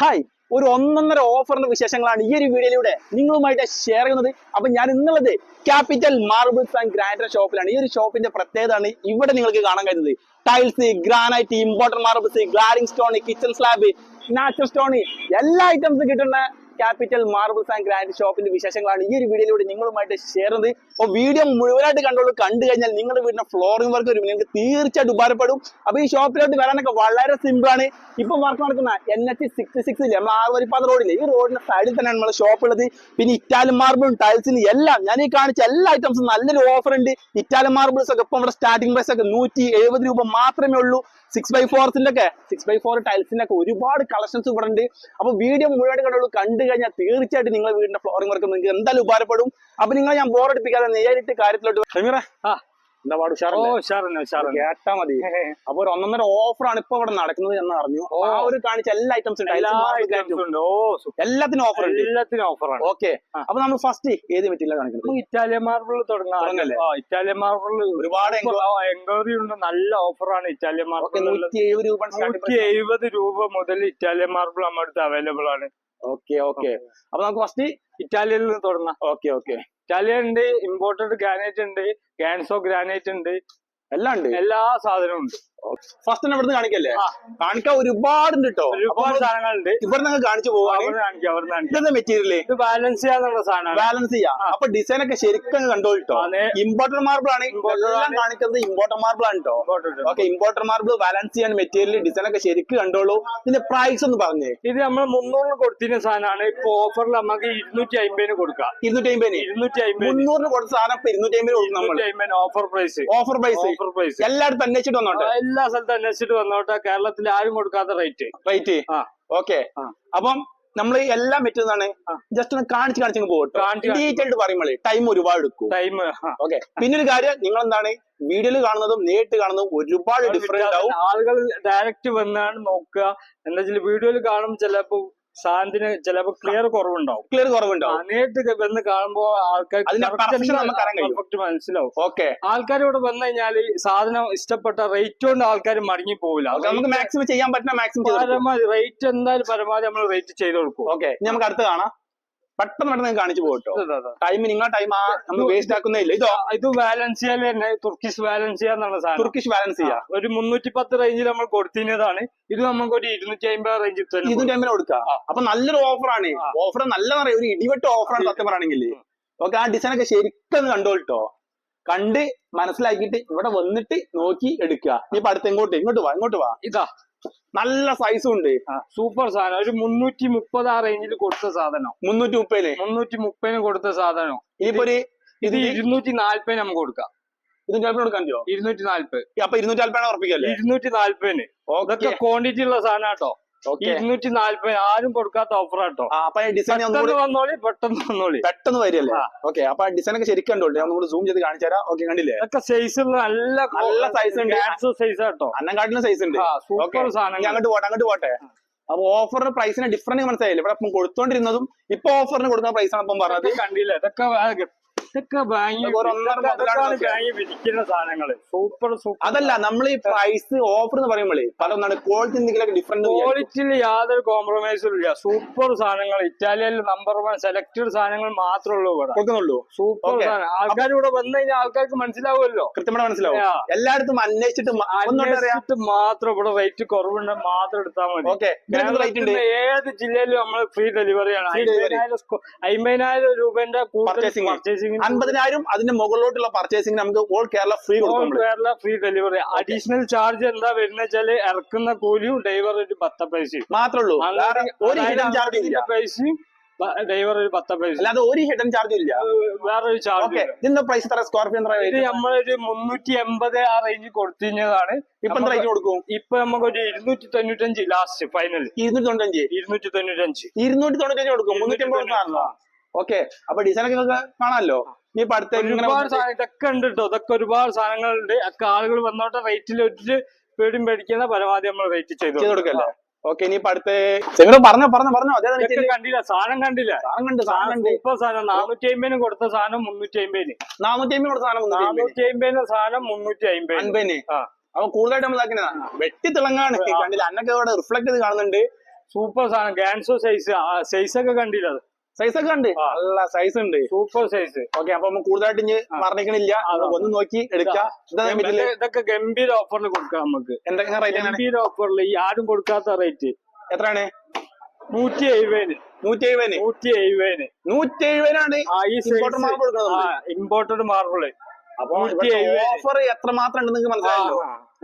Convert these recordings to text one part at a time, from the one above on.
Hi ഒരു ഒന്നൊന്നര ഓഫറിന്റെ വിശേഷങ്ങളാണ് ഈ ഒരു വീഡിയോയിലൂടെ നിങ്ങളുമായിട്ട് ഷെയർ ചെയ്യുന്നത്. അപ്പൊ ഞാൻ ഇന്നുള്ളത് ക്യാപിറ്റൽ മാർബിൾസ് ആൻഡ് ഗ്രാനൈറ്റ് ഷോപ്പിലാണ് ഈ ഒരു ഷോപ്പിന്റെ പ്രത്യേകതയാണ് ഇവിടെ നിങ്ങൾക്ക് കാണാൻ കഴിയുന്നത്. Tiles granite imported marbles glaring stone kitchen slab natural stone എല്ലാ ഐറ്റംസും കിട്ടുന്ന ക്യാപിറ്റൽ മാർബിൾസ് ആൻഡ് ഗ്രാനൈറ്റ് ഷോപ്പിന്റെ വിശേഷങ്ങളാണ് ഈ ഒരു വീഡിയോയിലൂടെ നിങ്ങളുമായിട്ട് ഷെയർ ചെയ്യുന്നത് അപ്പോൾ വീഡിയോ മുഴുവനായിട്ട് കണ്ടോളൂ കണ്ടു കഴിഞ്ഞാൽ നിങ്ങളുടെ വീടിന്റെ ഫ്ലോറിംഗ് വർക്ക് വരും നിങ്ങൾക്ക് തീർച്ചയായിട്ടും ഉപകാരപ്പെടും. അപ്പോൾ ഈ ഷോപ്പിലോട്ട് വരാനൊക്കെ വളരെ സിമ്പിൾ ആണ്. ഇപ്പം വർക്ക് നടക്കുന്ന എൻ എച്ച് സിക്സ്റ്റി സിക്സിൽ നമ്മൾ ആറുവരിപ്പാത റോഡിൽ ഈ റോഡിന്റെ സൈഡിൽ തന്നെയാണ് നമ്മുടെ ഷോപ്പ് ഉള്ളത്. പിന്നെ ഇറ്റാലിയൻ മാർബിളും ടൈൽസിനും എല്ലാം ഞാൻ ഈ കാണിച്ച എല്ലാ ഐറ്റംസും നല്ലൊരു ഓഫർ ഉണ്ട്. ഇറ്റാലിയൻ മാർബിൾസ് ഒക്കെ ഇപ്പം നമ്മുടെ സ്റ്റാർട്ടിംഗ് പ്രൈസ് ഒക്കെ നൂറ്റി എഴുപത് രൂപ മാത്രമേ ഉള്ളൂ. സിക്സ് ബൈ ഫോർസിന്റെ ഒക്കെ സിക്സ് ബൈ ഫോർ ടൈൽസിന്റെ ഒക്കെ ഒരുപാട് കളക്ഷൻസ് ഇവിടെ ഉണ്ട്. അപ്പൊ വീഡിയോ മുഴുവൻ കണ്ടുള്ളൂ കണ്ടു കഴിഞ്ഞാൽ തീർച്ചയായിട്ടും നിങ്ങളുടെ വീടിന്റെ ഫ്ലോറിംഗ് വർക്ക് നിങ്ങൾക്ക് എന്തായാലും ഉപകാരപ്പെടും. അപ്പൊ നിങ്ങൾ ഞാൻ ബോറടിപ്പിക്കാതെ നേരിട്ട് കാര്യത്തിലോട്ട് ഷമീറ. എന്താ പാട് ഉഷാറല്ലേ? കേട്ടാ മതി. അപ്പൊ ഒരു ഒന്നൊന്നര ഓഫർ ആണ് ഇപ്പൊ ഇവിടെ നടക്കുന്നത് എന്ന് അറിഞ്ഞു. ആ ഒരു കാണിച്ച എല്ലാ ഐറ്റംസും ഉണ്ട്. എല്ലാത്തിനും ഓഫർ ഉണ്ട്. എല്ലാത്തിനും ഓഫറാണ് ഓക്കെ. അപ്പൊ നമ്മൾ ഫസ്റ്റ് ഏത് മെറ്റീരിയൽ കാണിക്കുന്നത്? ഇറ്റാലിയൻ മാർബിൾ തുടങ്ങാം. ഇറ്റാലിയൻ മാർബിൾ ഒരുപാട് എൻക്വയറി ഉണ്ട്. നല്ല ഓഫറാണ് ഇറ്റാലിയൻ മാർബിൾ നൂറ്റി എഴുപത് രൂപ മുതൽ ഇറ്റാലിയൻ മാർബിൾ നമ്മുടെ അടുത്ത് അവൈലബിൾ ആണ്. Okay okay. അപ്പൊ നമുക്ക് ഫസ്റ്റ് ഇറ്റാലിയനിൽ നിന്ന് തുടങ്ങാം. Okay okay. ഇറ്റാലിയൻ ഉണ്ട് ഇമ്പോർട്ടഡ് ഗ്രാനൈറ്റ് ഉണ്ട് ഗാൻസോ ഗ്രാനൈറ്റ് ഉണ്ട് എല്ലാം ഉണ്ട്. എല്ലാ സാധനവും ഉണ്ട്. ഫസ്റ്റ് തന്നെ ഇവിടുന്ന് കാണിക്കല്ലേ. കാണിക്കാൻ ഒരുപാടുണ്ട് കേട്ടോ ഒരുപാട് സാധനങ്ങളുണ്ട്. ഇവിടെ നിങ്ങൾ കാണിച്ചു ഇതെന്താ മെറ്റീരിയൽ ബാലൻസ് ചെയ്യാന്നുള്ള ബാലൻസ് ചെയ്യാം. അപ്പൊ ഡിസൈൻ ഒക്കെ ശരിക്കും കണ്ടോ കേട്ടോ ഇമ്പോർട്ടർ മാർബിൾ ആണ്. എല്ലാം കാണിക്കുന്നത് ഇമ്പോർട്ടർ മാർബിൾ ആണ് കേട്ടോ. ഓക്കെ ഇമ്പോർട്ടർ മാർബിൾ ബാലൻസ് ചെയ്യാൻ മെറ്റീരിയൽ ഡിസൈൻ ഒക്കെ ശരിക്കും കണ്ടോളൂ. ഇതിന്റെ പ്രൈസ് ഒന്ന് പറഞ്ഞേ. ഇത് നമ്മൾ മുന്നൂറിന് കൊടുത്തിരുന്ന സാധനമാണ്. ഇപ്പൊ ഓഫറിൽ നമുക്ക് ഇരുന്നൂറ്റി അമ്പതിന് കൊടുക്കാം. ഇരുന്നൂറ്റി അമ്പതിന് ഇരുന്നൂറ്റി അമ്പത് മുന്നൂറിന് കൊടുത്ത സാധനം ഇരുന്നൂറ്റി അമ്പതിന് offer price offer price offer price എല്ലായിടത്തും അന്വേഷിച്ചിട്ട് വന്നോട്ടെ. എല്ലാ സ്ഥലത്തും അന്വേഷിച്ചിട്ട് വന്നോട്ടെ. കേരളത്തിൽ ആരും കൊടുക്കാത്ത റേറ്റ്. റേറ്റ്? ആ. ഓക്കെ. അപ്പം നമ്മൾ എല്ലാം പറ്റുന്നതാണ് ജസ്റ്റ് ഒന്ന് കാണിച്ച് കാണിച്ചു പോകട്ടോ. ഡീറ്റെയിൽഡ് പറയുമ്പോൾ ടൈം ഒരുപാട് എടുക്കും. Time okay. പിന്നെ ഒരു കാര്യം നിങ്ങൾ എന്താണ് വീഡിയോയിൽ കാണുന്നതും നേരിട്ട് കാണുന്നതും ഒരുപാട് ഡിഫറെന്റ് ആവും. ആളുകൾ ഡയറക്റ്റ് വന്നാണ് നോക്കുക. എന്താ വെച്ചാൽ വീഡിയോയിൽ കാണുമ്പോൾ ചിലപ്പോ സാധനത്തിന് ചിലപ്പോ ക്ലിയർ കുറവുണ്ടാവും. ക്ലിയർ കുറവുണ്ടാവും. നേരിട്ട് വന്ന് കാണുമ്പോ ആൾക്കാർ. പെർഫെക്റ്റ് മനസ്സിലാവും. ഓക്കെ ആൾക്കാർ ഇവിടെ വന്നു കഴിഞ്ഞാൽ സാധനം ഇഷ്ടപ്പെട്ട റേറ്റ് കൊണ്ട് ആൾക്കാർ മടങ്ങി പോവില്ല നമുക്ക് മാക്സിമം ചെയ്യാൻ പറ്റുന്ന മാക്സിമം പരമാവധി റേറ്റ് എന്തായാലും പരമാവധി നമ്മൾ റേറ്റ് ചെയ്ത് കൊടുക്കും. ഓക്കെ നമുക്ക് അടുത്ത് കാണാം. പെട്ടെന്ന് പെട്ടെന്ന് കാണിച്ചു പോകട്ടോ. ടൈം നിങ്ങൾ ടൈം ആ നമ്മൾ വേസ്റ്റ് ആക്കുന്നേ ഇല്ല. ഇതോ? ഇത് വാലൻസിയയിൽ തന്നെ തുർക്കിഷ് വാലൻസിയ എന്നുള്ള സാധനം. തുർക്കിഷ് ബാലൻസ് ചെയ്യാം ഒരു മുന്നൂറ്റി പത്ത് റേഞ്ചിൽ നമ്മൾ കൊടുത്തിരുന്നതാണ്. ഇത് നമുക്ക് ഒരു ഇരുന്നൂറ്റി അമ്പത് റേഞ്ചിൽ തന്നെ അമ്പത് കൊടുക്കാം. അപ്പൊ നല്ലൊരു ഓഫറാണ്. ഓഫർ നല്ല ഒരു ഇടിവെട്ട് ഓഫറാണ് സത്യം പറയുകയാണെങ്കിൽ ഓക്കെ ആ ഡിസൈൻ ഒക്കെ ശരിക്കും കണ്ടോട്ടോ കണ്ട് മനസ്സിലാക്കിയിട്ട് ഇവിടെ വന്നിട്ട് നോക്കി എടുക്കുക. നീ ഇപ്പൊ അടുത്ത് ഇങ്ങോട്ട് ഇങ്ങോട്ട് വാ ഇങ്ങോട്ട് വാ. ഇതാ നല്ല സൈസും ഉണ്ട്. സൂപ്പർ സാധനം. ഒരു മുന്നൂറ്റി മുപ്പത് ആ റേഞ്ചിൽ കൊടുത്ത സാധനം. മുന്നൂറ്റി മുപ്പതിന് മുന്നൂറ്റി മുപ്പതിന് കൊടുത്ത സാധനം. ഇനിയിപ്പോ ഒരു ഇത് ഇരുന്നൂറ്റി നാല്പതിന് നമുക്ക് കൊടുക്കാം. കൊടുക്കാൻ ഇരുന്നൂറ്റി നാല്പത് അപ്പൊ ഇരുന്നൂറ്റി നാല്പതാണ് ഉറപ്പിക്കല്ലേ ഇരുന്നൂറ്റി നാല്പതിന് ഇതൊക്കെ ഓക്കെ ക്വാണ്ടിറ്റി ഉള്ള സാധനം കേട്ടോ ഇരുന്നൂറ്റി നാല്പത് ആരും കൊടുക്കാത്ത ഓഫർ ആട്ടോ അപ്പൊ ഡിസൈൻ വന്നോളി പെട്ടെന്ന് വന്നോളി. പെട്ടെന്ന് വരികയല്ലേ? ആ. ഓക്കെ അപ്പൊ ഡിസൈൻ ഒക്കെ ശരിക്കും കണ്ടോട്ടെ ഞാൻ സൂം ചെയ്ത് കാണിച്ചു തരാം. ഓക്കെ കണ്ടില്ലേ? ഇതൊക്കെ സൈസ് നല്ല നല്ല സൈസ് ഉണ്ട്. സൈസ് ആട്ടോ അന്നങ്കാട്ടിലും സൈസ് ഉണ്ട്. സൂപ്പർ സാധനം അങ്ങോട്ട് പോട്ടെ അങ്ങോട്ട് പോട്ടെ. അപ്പൊ ഓഫറിന് പ്രൈസിന് ഡിഫറന്റ് മനസ്സിലായില്ലേ? ഇവിടെ കൊടുത്തോണ്ടിരുന്നതും ഇപ്പൊ ഓഫറിന് കൊടുക്കുന്ന പ്രൈസ് ആണ് ഇപ്പം പറഞ്ഞത്. കണ്ടില്ലേ? ഇതൊക്കെ ഇതൊക്കെ വാങ്ങി വാങ്ങി വിരിക്കുന്ന സാധനങ്ങൾ. Super super. അതല്ല നമ്മൾ ഈ പ്രൈസ് ഓഫർ എന്ന് പറയുമ്പോഴേ പല ഒന്നാണ് ക്വാളിറ്റി എന്തെങ്കിലും ഡിഫറന്റ് ക്വാളിറ്റിയിൽ യാതൊരു കോംപ്രമൈസും ഇല്ല. സൂപ്പർ സാധനങ്ങൾ ഇറ്റാലിയൻ നമ്പർ വൺ സെലക്ടഡ് സാധനങ്ങൾ മാത്രമേ ഉള്ളൂ ഇവിടെ കൊടുക്കുന്നുള്ളൂ സൂപ്പർ. സാധനം. ആൾക്കാർ ഇവിടെ വന്നു കഴിഞ്ഞാൽ ആൾക്കാർക്ക് മനസ്സിലാവുമല്ലോ. കൃത്യമായിട്ട് മനസ്സിലാവും. എല്ലായിടത്തും അന്വേഷിച്ചിട്ട് മാത്രം ഇവിടെ റേറ്റ് കുറവുണ്ട്. മാത്രം എടുത്താൽ മതി. ഓക്കെ ഏത് ജില്ലയിലും നമ്മൾ ഫ്രീ ഡെലിവറിയാണ്. അമ്പതിനായിരം രൂപന്റെ. പർച്ചേസിംഗ് അൻപതിനായിരം അതിന്റെ മുകളിലോട്ടുള്ള പർച്ചേസിംഗ് നമുക്ക് ഓൾ കേരള ഫ്രീ കൊടുക്കും നമ്മൾ. Kerala free delivery additional charge എന്താ വരുന്ന വെച്ചാൽ ഇറക്കുന്ന കൂലിയും ഡ്രൈവർ ഒരു പത്ത പൈസയും. മാത്രമേ ഉള്ളൂ. വേറെ ഒരു ഹിഡൻ ചാർജ് ഇല്ല. പൈസയും ഡ്രൈവർ ഒരു പത്ത പൈസ അല്ലാതെ ഒരു ഹിഡൻ ചാർജ് ഇല്ല. വേറൊരു ചാർജ് ഓക്കെ ഇതിന്റെ പ്രൈസ് എത്ര? എത്ര ഇത് നമ്മളൊരു മുന്നൂറ്റി എൺപത് ആ റേഞ്ച് കൊടുത്തിരുന്നതാണ് ഇപ്പൊ എത്ര റേഞ്ച് കൊടുക്കും? ഇപ്പൊ നമുക്കൊരു ഇരുന്നൂറ്റി തൊണ്ണൂറ്റഞ്ച് ലാസ്റ്റ് ഫൈനൽ ഇരുന്നൂറ്റി തൊണ്ണൂറ്റഞ്ച് ഇരുന്നൂറ്റി തൊണ്ണൂറ്റഞ്ച് ഇരുന്നൂറ്റി തൊണ്ണൂറ്റഞ്ച് കൊടുക്കും മുന്നൂറ്റി സാധനം ഓക്കെ അപ്പൊ ഡിസൈനൊക്കെ നിങ്ങൾക്ക് കാണാമല്ലോ? നീ ഇപ്പൊ ഒരുപാട് സാധനം ഇതൊക്കെ ഉണ്ട് കേട്ടോ ഇതൊക്കെ ഒരുപാട് സാധനങ്ങളുണ്ട്. ഒക്കെ ആളുകൾ വന്നോട്ടെ റേറ്റിൽ വെച്ചിട്ട് പേടിയും പേടിക്കുന്ന പരമാവധി നമ്മൾ റേറ്റ് ചെയ്തു കൊടുക്കല്ലേ? ഓക്കെ ഇനി അടുത്ത സെമിനോ പറഞ്ഞോ പറഞ്ഞോ പറഞ്ഞോ. അതേ കണ്ടില്ല സാധനം കണ്ടില്ല. സാധനം കണ്ട് സാധനം കണ്ട്. സൂപ്പർ സാധനം നാനൂറ്റി അമ്പതിനും കൊടുത്ത സാധനം മുന്നൂറ്റി അമ്പതിന് നാനൂറ്റി അമ്പത് കൊടുത്ത സാധനം നാനൂറ്റി അമ്പതിന് സാധനം മുന്നൂറ്റി അമ്പതിന് അപ്പൊ കൂടുതലായിട്ട് നമ്മൾ ഇതാക്കുന്നതാ വെട്ടി തിളങ്ങാണ്. കണ്ടില്ല. അന്നൊക്കെ ഇവിടെ റിഫ്ലക്ട് ചെയ്ത് കാണുന്നുണ്ട്. സൂപ്പർ സാധനം ഗാൻസോ സൈസ് സൈസ് ഒക്കെ കണ്ടില്ല അത്. സൈസ് ഒക്കെ ഉണ്ട്. നല്ല സൈസ് ഉണ്ട്. സൂപ്പർ സൈസ് ഓക്കെ അപ്പൊ നമ്മൾ കൂടുതലായിട്ട് ഇനി പറഞ്ഞിക്കണില്ല ഒന്ന് നോക്കി എടുക്കാം. ഇതാ. ഇതൊക്കെ ഗംഭീര ഓഫറിൽ കൊടുക്കാം നമുക്ക് എന്തൊക്കെ റേറ്റ് ഗംഭീര ഓഫറിൽ ഈ ആരും കൊടുക്കാത്ത റേറ്റ് എത്രയാണ്? നൂറ്റി എഴുപതിന് നൂറ്റി എഴുപതിന് നൂറ്റി എഴുപതിന് നൂറ്റി എഴുപതിനാണ് മാർബിൾ ഇമ്പോർട്ടഡ് മാർബിൾ അപ്പൊ. ഓഫർ എത്ര മാത്രം ഉണ്ട് നിങ്ങൾക്ക്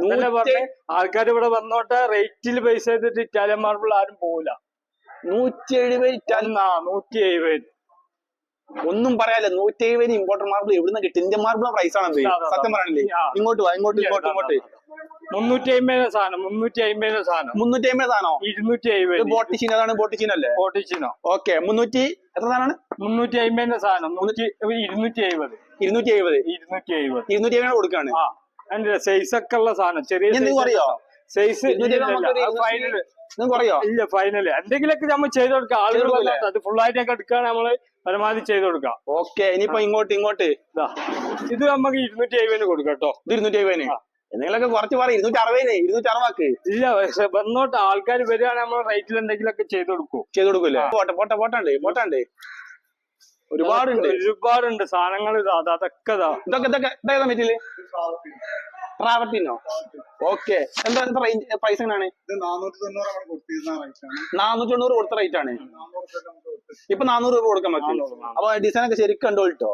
നൂറ്റി- ആൾക്കാർ ഇവിടെ വന്നോട്ടെ റേറ്റിൽ പൈസ ചെയ്തിട്ട് ഇറ്റാലിയൻ മാർബിൾ ആരും പോവില്ല നൂറ്റി എഴുപത് ഇറ്റാലി ആ നൂറ്റി എഴുപത് ഒന്നും പറയാല്ല നൂറ്റി എഴുപത് ഇമ്പോർട്ടൻ മാർബിൾ എവിടുന്ന് കിട്ടും? ഇന്ത്യൻ മാർബിൾ പ്രൈസ് ആണ്. സത്യം പറയണില്ലേ ഇങ്ങോട്ട് വാ ഇങ്ങോട്ട് ഇങ്ങോട്ട് ഇങ്ങോട്ട്. മുന്നൂറ്റി അമ്പതിന്റെ സാധനം മുന്നൂറ്റി അമ്പതിന്റെ സാധനം. മുന്നൂറ്റി അമ്പത് സാധനോ? ഇരുന്നൂറ്റി എഴുപത് ബോട്ടിച്ചീൻ അതാണ് ബോട്ടിച്ചീൻ അല്ലേ? ഫോർട്ടിച്ചിനോ ഓക്കെ മുന്നൂറ്റി എത്ര സാധനമാണ്? മുന്നൂറ്റി അമ്പതിന്റെ സാധനം മുന്നൂറ്റി ഇരുന്നൂറ്റി എഴുപത് ഇരുന്നൂറ്റി എഴുപത് ഇരുന്നൂറ്റി എഴുപത് ഇരുന്നൂറ്റി എഴുപത് കൊടുക്കാണ് അതിന്റെ സൈസ് ഒക്കെ ഉള്ള സാധനം. ചെറിയ സൈസ് കുറയോ? സൈസ് ഇരുന്നൂറ്റി കുറയോ ഇല്ല ഫൈനൽ എന്തെങ്കിലുമൊക്കെ നമ്മൾ ചെയ്ത് കൊടുക്കാം. ആളുകൾ അത് ഫുൾ ആയിട്ടൊക്കെ എടുക്കാൻ നമ്മൾ പരമാവധി ചെയ്ത് കൊടുക്കാം. ഓക്കെ ഇനിയിപ്പോ ഇങ്ങോട്ട് ഇങ്ങോട്ട്. ഇതാ നമുക്ക് ഇരുന്നൂറ്റി എഴുപതിന് കൊടുക്കാം കേട്ടോ ഇത് ഇരുന്നൂറ്റി എഴുപതിന് എന്തെങ്കിലുമൊക്കെ കുറച്ച് പറയും ഇരുന്നൂറ്റി അറുപതിന് ഇരുന്നൂറ്റി അറുപതാക്ക് ഇല്ല പക്ഷെ വന്നോട്ട് ആൾക്കാർ വരികയാണെങ്കിൽ നമ്മൾ റേറ്റിൽ എന്തെങ്കിലുമൊക്കെ ചെയ്ത് കൊടുക്കും. ചെയ്ത് കൊടുക്കൂലേ? പോട്ടെ പോട്ടെ പോട്ടാണ്ട് പോട്ടാണ്ട്? ഒരുപാടുണ്ട്. ഒരുപാടുണ്ട് സാധനങ്ങൾ ഇതാ അത് അതൊക്കെ ഇതാ. ഇതൊക്കെ ഇതൊക്കെ ഇതേതാ മെറ്റീരിയൽ ട്രാവറ്റിനോ ഓക്കെ. എന്താ റേഞ്ച് പ്രൈസ് എങ്ങനെയാണ് നാനൂറ്റി തൊണ്ണൂറ് കൊടുത്ത റേറ്റ് ആണ്. ഇപ്പൊ നാനൂറ് രൂപ കൊടുക്കാൻ പറ്റും. അപ്പൊ ഡിസൈൻ ഒക്കെ ശരിക്കും കണ്ടോ കേട്ടോ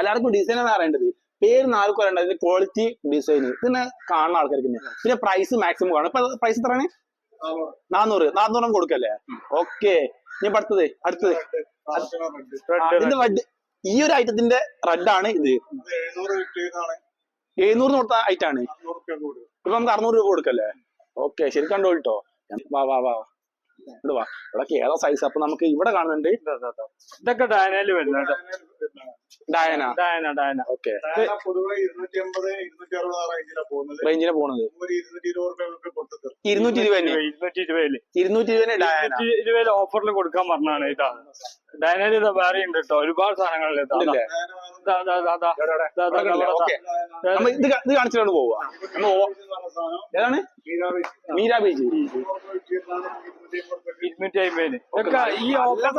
എല്ലാവർക്കും ഡിസൈൻ ആണ് അറിയേണ്ടത് പേര് നാല് കൊല്ലം അതിന്റെ ക്വാളിറ്റി ഡിസൈൻ ഇതിനെ കാണുന്ന ആൾക്കാർക്ക് പിന്നെ പ്രൈസ് മാക്സിമം കാണും ഇപ്പൊ പ്രൈസ് എത്രയാണ്? നാനൂറ്. നാനൂറ്. കൊടുക്കല്ലേ? ഓക്കെ. ഇനി അടുത്തത് അടുത്തത്. ഇതിന്റെ ഈ ഒരു ഐറ്റത്തിന്റെ റെഡ് ആണ് ഇത്. എഴുന്നൂറ് കൊടുത്ത രൂപ ഇപ്പൊ നമുക്ക് അറുന്നൂറ് രൂപ കൊടുക്കല്ലേ? ഓക്കെ ശരി കണ്ടോ കേട്ടോ വാ വാ വാ. ഇവിടെ വാ. ഇവിടെ ഏതാ സൈസ് അപ്പൊ നമുക്ക് ഇവിടെ കാണുന്നുണ്ട്. ഇതാ, ഇതാ, ഇതാ. ഇതൊക്കെ ഡയനയിൽ വരുന്നുണ്ട് ഡയന. ഡയന ഡയന. ഓക്കെ. പൊതുവെ ഇരുന്നൂറ്റി അമ്പത് ഇരുന്നൂറ്റി അറുപത് റേഞ്ചിലാണ് പോകുന്നത് റേഞ്ചിന് പോണത് ഒരു ഇരുന്നൂറ്റി ഇരുപത് രൂപ ഇരുന്നൂറ്റി ഇരുപത് ഇരുന്നൂറ്റി ഇരുപതിൽ ഇരുന്നൂറ്റി ഇരുപതിന് ഡയന. ഇരുന്നൂറ്റി ഇരുപതിൽ ഓഫറിൽ കൊടുക്കാൻ പറഞ്ഞാണ് ഇതാ. ഡയനയിൽ ഇത് വേറെ ഉണ്ട് കേട്ടോ ഒരുപാട് സാധനങ്ങളിൽ ഇതാ. കാണിച്ചിട്ട് പോവുക. ഏതാണ്? മീരാ ബീച്ച്. ഇരുന്നൂറ്റി അമ്പതിന് ഈ ഓഫർ